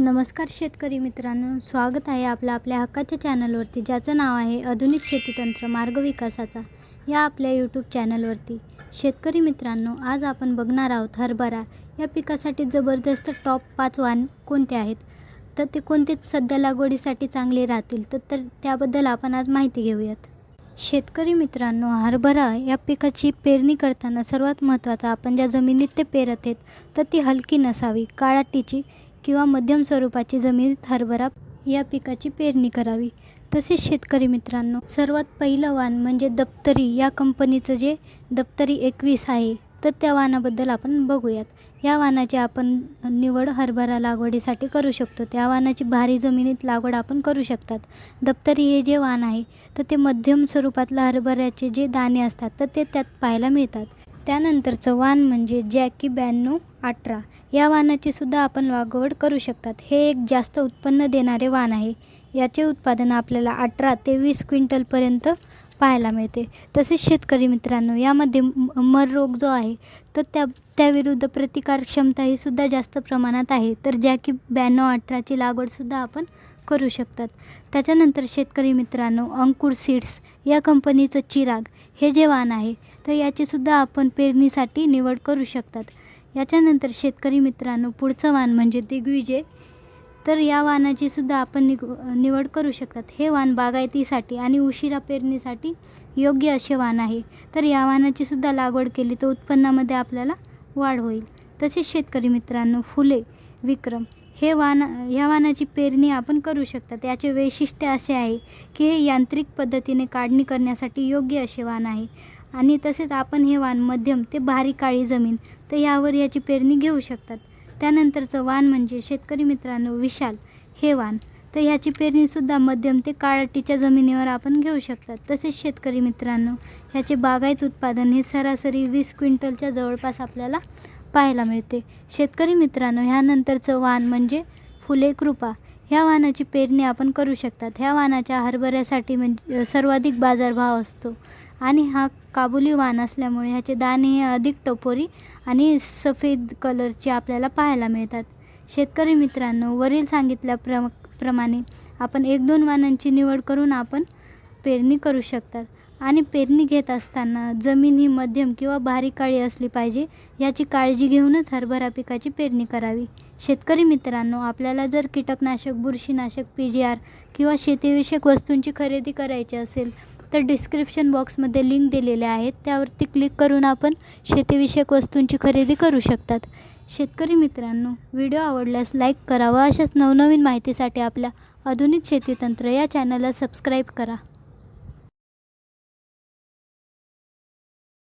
नमस्कार शेतकरी मित्रांनो स्वागत आहे आपलं आपल्या हक्काच्या चॅनलवरती ज्याचं नाव आहे आधुनिक शेतीतंत्र मार्ग विकासाचा या आपल्या यूट्यूब चॅनलवरती. शेतकरी मित्रांनो आज आपण बघणार आहोत हरभरा. या पिकासाठी जबरदस्त टॉप पाच वाण कोणते आहेत? तर ते कोणतेच सध्या लागवडीसाठी चांगले राहतील? तर तर त्याबद्दल आपण आज माहिती घेऊयात. शेतकरी मित्रांनो हरभरा या पिकाची पेरणी करताना सर्वात महत्त्वाचा आपण ज्या जमिनीत ते पेरत आहेत तर ती हलकी नसावी काळाटीची किंवा मध्यम स्वरूपाची जमिनीत हरभरा या पिकाची पेरणी करावी. तसेच शेतकरी मित्रांनो सर्वात पहिलं वाण म्हणजे दप्तरी या कंपनीचं जे दप्तरी एकवीस आहे तर त्या वाणाबद्दल आपण बघूयात. या वाणाची आपण निवड हरभरा लागवडीसाठी करू शकतो. त्या वाणाची भारी जमिनीत लागवड आपण करू शकतात. दप्तरी हे जे वाण आहे तर ते मध्यम स्वरूपातलं हरभऱ्याचे जे दाणे असतात तर ते त्यात पाहायला मिळतात. त्यानंतरचं वाण म्हणजे जॅकी ब्याण्णव अठरा. या वाणाची सुद्धा आपण लागवड करू शकतात. हे एक जास्त उत्पन्न देणारे वाण आहे. याचे उत्पादन आपल्याला अठरा ते वीस क्विंटलपर्यंत पाहायला मिळते. तसेच शेतकरी मित्रांनो यामध्ये मर रोग जो आहे तर त्या त्याविरुद्ध प्रतिकार क्षमता ही सुद्धा जास्त प्रमाणात आहे. तर ज्या की ब्याण्णव अठराची लागवडसुद्धा आपण करू शकतात. त्याच्यानंतर शेतकरी मित्रांनो अंकुर सीड्स या कंपनीचं चिराग हे जे वाण आहे तर याचीसुद्धा आपण पेरणीसाठी निवड करू शकतात. याच्यानंतर शेतकरी मित्रांनो पुढचं वाण म्हणजे दिग्विजय. तर या वाणाची सुद्धा आपण निग निवड करू शकतात. हे वाण बागायतीसाठी आणि उशिरा पेरणीसाठी योग्य असे वाण आहे. तर या वाणाची सुद्धा लागवड केली तर उत्पन्नामध्ये आपल्याला वाढ होईल. तसेच शेतकरी मित्रांनो फुले विक्रम हे वाण ह्या वाणाची पेरणी आपण करू शकतात याचे वैशिष्ट्य असे आहे की हे यांत्रिक पद्धतीने काढणी करण्यासाठी योग्य असे वाण आहे. आणि तसेच आपण हे वाण मध्यम ते भारी काळी जमीन तर यावर याची पेरणी घेऊ शकतात. त्यानंतरचं वाण म्हणजे शेतकरी मित्रांनो विशाल. हे वाण तर ह्याची पेरणीसुद्धा मध्यम ते काळाटीच्या जमिनीवर आपण घेऊ शकतात. तसेच शेतकरी मित्रांनो ह्याचे बागायत उत्पादन हे सरासरी वीस क्विंटलच्या जवळपास आपल्याला पाहायला मिळते. शेतकरी मित्रांनो ह्यानंतरचं वाण म्हणजे फुले कृपा. ह्या वाहनाची पेरणी आपण करू शकतात. ह्या वाहनाच्या हरभऱ्यासाठी म्हणजे सर्वाधिक बाजारभाव असतो. आणि हा काबुली वाण असल्यामुळे ह्याचे दाणे हे अधिक टपोरी आणि सफेद कलरचे आपल्याला पाहायला मिळतात. शेतकरी मित्रांनो वरील सांगितल्याप्र प्रमाणे आपण एक दोन वाणांची निवड करून आपण पेरणी करू शकतात. आणि पेरणी घेत असताना जमीन ही मध्यम किंवा भारी काळी असली पाहिजे याची काळजी घेऊनच हरभरा पिकाची पेरणी करावी. शेतकरी मित्रांनो आपल्याला जर कीटकनाशक बुरशीनाशक पी जी आर किंवा शेतीविषयक वस्तूंची खरेदी करायची असेल तर डिस्क्रिप्शन बॉक्समध्ये लिंक दिलेल्या आहेत. त्यावरती क्लिक करून आपण शेतीविषयक वस्तूंची खरेदी करू शकतात. शेतकरी मित्रांनो व्हिडिओ आवडल्यास लाईक करावा अशाच नवनवीन माहितीसाठी आपल्या आधुनिक शेतीतंत्र या चॅनलला सबस्क्राईब करा.